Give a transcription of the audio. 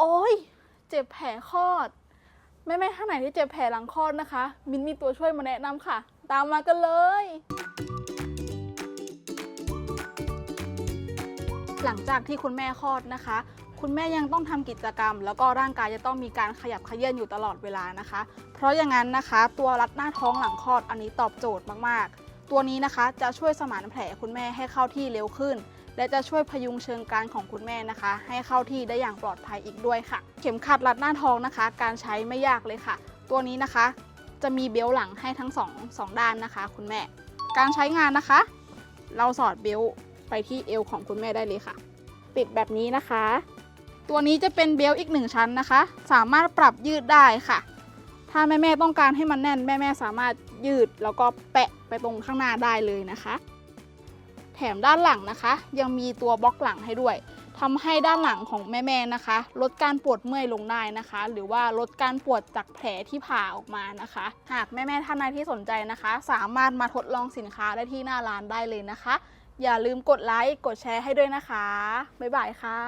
โอ้ยเจ็บแผลคลอด แม่แม่ท่านไหนที่เจ็บแผลหลังคลอดนะคะ มินมีตัวช่วยมาแนะนำค่ะ ตามมากันเลย หลังจากที่คุณแม่คลอดนะคะ คุณแม่ยังต้องทำกิจกรรม แล้วก็ร่างกายจะต้องมีการขยับเขยื้อนอยู่ตลอดเวลานะคะ เพราะอย่างนั้นนะคะ ตัวรัดหน้าท้องหลังคลอดอันนี้ตอบโจทย์มากๆ ตัวนี้นะคะจะช่วยสมานแผลคุณแม่ให้เข้าที่เร็วขึ้น และจะช่วยพยุงเชิงกานของคุณแม่นะคะ ให้เข้าที่ได้อย่างปลอดภัยอีกด้วยค่ะ เข็มขัดรัดหน้าท้องนะคะ การใช้ไม่ยากเลยค่ะ ตัวนี้นะคะ จะมีเบลต์หลังให้ทั้งสองสองด้านนะคะ คุณแม่ การใช้งานนะคะ เราสอดเบลต์ไปที่เอวของคุณแม่ได้เลยค่ะปิดแบบนี้นะคะ ตัวนี้จะเป็นเบลต์อีกหนึ่งชั้นนะคะ สามารถปรับยืดได้ค่ะถ้าแม่ ๆ ต้องการให้มันแน่น แม่ ๆ สามารถยืดแล้วก็แปะไปตรงข้างหน้าได้เลยนะคะ แถมด้านหลังนะคะ ยังมีตัวบล็อกหลังให้ด้วยทำให้ด้านหลังของแม่ๆนะคะ ลดการปวดเมื่อยลงได้นะคะ หรือว่าลดการปวดจากแผลที่ผ่าออกมานะคะ หากแม่ๆท่านใดที่สนใจนะคะ สามารถมาทดลองสินค้าได้ที่หน้าร้านได้เลยนะคะ อย่าลืมกดไลค์กดแชร์ให้ด้วยนะคะบ๊ายบายค่ะ